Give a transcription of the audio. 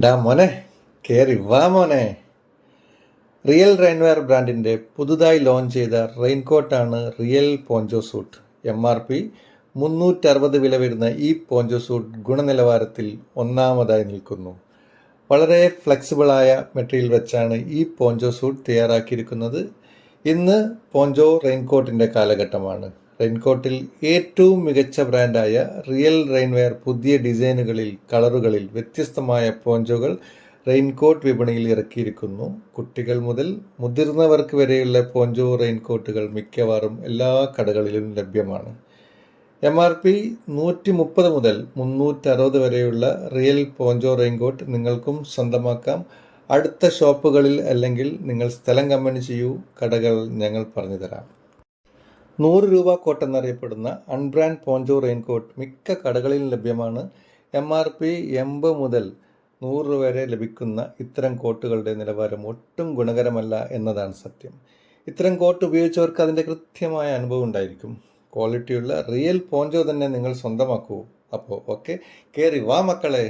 ഡാ മോനെ കേറി വാ മോനെ. റിയൽ റെയിൻവെയർ ബ്രാൻഡിന്റെ പുതുതായി ലോഞ്ച് ചെയ്ത റെയിൻകോട്ടാണ് real poncho suit. M R P മുന്നൂറ്ററുപത് വില വരുന്ന ഈ പോഞ്ചോ സൂട്ട് ഗുണനിലവാരത്തിൽ ഒന്നാമതായി നിൽക്കുന്നു. വളരെ ഫ്ലെക്സിബിളായ മെറ്റീരിയൽ വെച്ചാണ് ഈ പോഞ്ചോ സൂട്ട് തയ്യാറാക്കിയിരിക്കുന്നത്. ഇന്ന് പോഞ്ചോ റെയിൻകോട്ടിന്റെ കാലഘട്ടമാണ്. റെയിൻകോട്ടിൽ ഏറ്റവും മികച്ച ബ്രാൻഡായ റിയൽ റെയിൻവെയർ പുതിയ ഡിസൈനുകളിൽ കളറുകളിൽ വ്യത്യസ്തമായ പോഞ്ചോകൾ റെയിൻകോട്ട് വിപണിയിൽ ഇറക്കിയിരിക്കുന്നു. കുട്ടികൾ മുതൽ മുതിർന്നവർക്ക് വരെയുള്ള പോഞ്ചോ റെയിൻകോട്ടുകൾ മിക്കവാറും എല്ലാ കടകളിലും ലഭ്യമാണ്. എം ആർ പി നൂറ്റി മുപ്പത് മുതൽ മുന്നൂറ്ററുപത് വരെയുള്ള റിയൽ പോഞ്ചോ റെയിൻകോട്ട് നിങ്ങൾക്കും സ്വന്തമാക്കാം. അടുത്ത ഷോപ്പുകളിൽ അല്ലെങ്കിൽ നിങ്ങൾ സ്ഥലം കമ്പനി ചെയ്യൂ കടകൾ ഞങ്ങൾ പറഞ്ഞു തരാം. നൂറ് രൂപ കോട്ട് എന്നറിയപ്പെടുന്ന അൺബ്രാൻഡ് പോഞ്ചോ റെയിൻകോട്ട് മിക്ക കടകളിലും ലഭ്യമാണ്. എം ആർ പി എൺപത് മുതൽ നൂറ് രൂപ വരെ ലഭിക്കുന്ന ഇത്തരം കോട്ടുകളുടെ നിലവാരം ഒട്ടും ഗുണകരമല്ല എന്നതാണ് സത്യം. ഇത്തരം കോട്ട് ഉപയോഗിച്ചവർക്ക് അതിന്റെ കൃത്യമായ അനുഭവം ഉണ്ടായിരിക്കും. ക്വാളിറ്റിയുള്ള റിയൽ പോഞ്ചോ തന്നെ നിങ്ങൾ സ്വന്തമാക്കൂ. അപ്പോൾ ഓക്കെ കയറി വാ മക്കളെ.